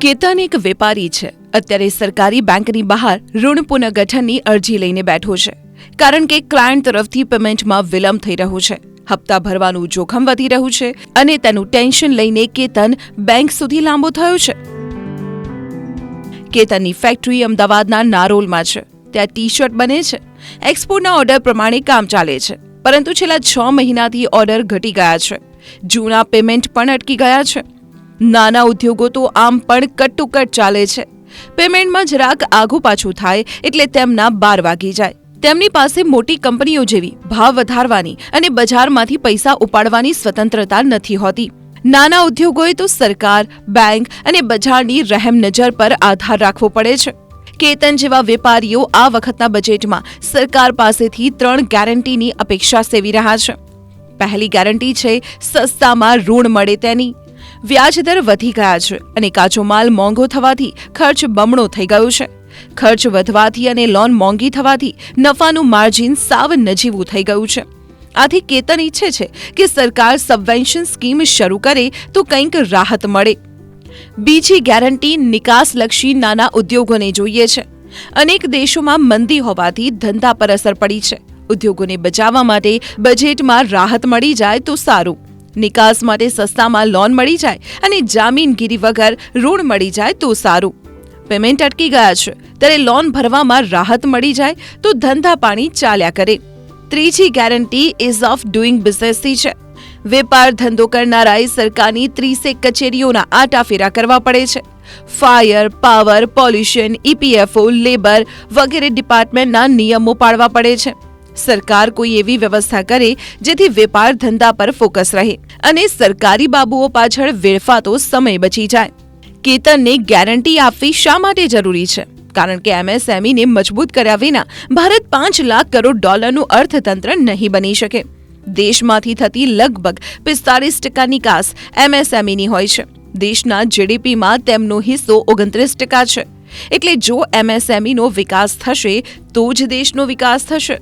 કેતન એક વેપારી છે. અત્યારે સરકારી બેંકની બહાર ઋણ પુનઃગઠનની અરજી લઈને બેઠો છે. કારણ કે ક્લાયન્ટ તરફથી પેમેન્ટમાં વિલંબ થઈ રહ્યો છે. હપ્તા ભરવાનું જોખમ વધી રહ્યું છે અને તેનું ટેન્શન લઈને કેતન બેંક સુધી લાંબો થયો છે. કેતનની ફેક્ટરી અમદાવાદના નારોલમાં છે. ત્યાં ટી શર્ટ બને છે. એક્સપોર્ટના ઓર્ડર પ્રમાણે કામ ચાલે છે. પરંતુ છેલ્લા છ મહિનાથી ઓર્ડર ઘટી ગયા છે. જૂના પેમેન્ટ પણ અટકી ગયા છે. નાના ઉદ્યોગો તો આમ પણ કટુકટ ચાલે છે. પેમેન્ટમાં જરાક આઘું પાછું થાય એટલે તેમના બાર વાગી જાય. તેમની પાસે મોટી કંપનીઓ જેવી ભાવ વધારવાની અને બજારમાંથી પૈસા ઉપાડવાની સ્વતંત્રતા નથી હોતી. નાના ઉદ્યોગોએ તો સરકાર, બેંક અને બજારની રહેમ નજર પર આધાર રાખવો પડે છે. કેતન જેવા વેપારીઓ આ વખતના બજેટમાં સરકાર પાસેથી ત્રણ ગેરંટીની અપેક્ષા સેવી રહ્યા છે. પહેલી ગેરંટી છે, સસ્તામાં ઋણ મળે તેની. વ્યાજદર વધી ગયા છે અને કાચો માલ મોંઘો થવાથી ખર્ચ બમણો થઈ ગયો છે. ખર્ચ વધવાથી અને લોન મોંઘી થવાથી નફાનું માર્જિન સાવ નજીવું થઈ ગયું છે. આથી કેતન ઈચ્છે છે કે સરકાર સબવેન્શન સ્કીમ શરૂ કરે તો કંઈક રાહત મળે. બીજી ગેરંટી નિકાસલક્ષી નાના ઉદ્યોગોને જોઈએ છે. અનેક દેશોમાં મંદી હોવાથી ધંધા પર અસર પડી છે. ઉદ્યોગોને બચાવવા માટે બજેટમાં રાહત મળી જાય તો સારું. નિકાસ માટે સસ્તામાં લોન મળી જાય અને જામીનગીરી વગર ઋણ મળી જાય તો સારું. પેમેન્ટ અટકી ગયા છે. ત્યારે લોન ભરવામાં રાહત મળી જાય તો ધંધા પાણી ચાલ્યા કરે. ત્રીજી ગેરંટી ઇઝ ઓફ ડુઈંગ બિઝનેસથી છે. વેપાર ધંધો કરનારાએ સરકારની ત્રીસેક કચેરીઓના આટાફેરા કરવા પડે છે. Fire power pollution EPFO labour વગેરે ડિપાર્ટમેન્ટના નિયમો પાળવા પડે છે. સરકાર કોઈ એવી વ્યવસ્થા કરે જેથી વેપાર ધંધા પર ફોકસ રહે અને સરકારી બાબુઓ પાછળ વેડફાતો સમય બચી જાય. કેતનને ગેરંટી આપવી શા માટે જરૂરી છે? કારણ કે એમએસએમઈને મજબૂત કર્યા વિના ભારત પાંચ લાખ કરોડ ડોલરનું અર્થતંત્ર નહીં બની શકે. દેશમાંથી થતી લગભગ પિસ્તાળીસ ટકા નિકાસ એમએસએમઈની હોય છે. દેશના જીડીપીમાં તેમનો હિસ્સો ઓગણત્રીસ ટકા છે. એટલે જો એમએસએમઈનો વિકાસ થશે, તો જ દેશનો વિકાસ થશે.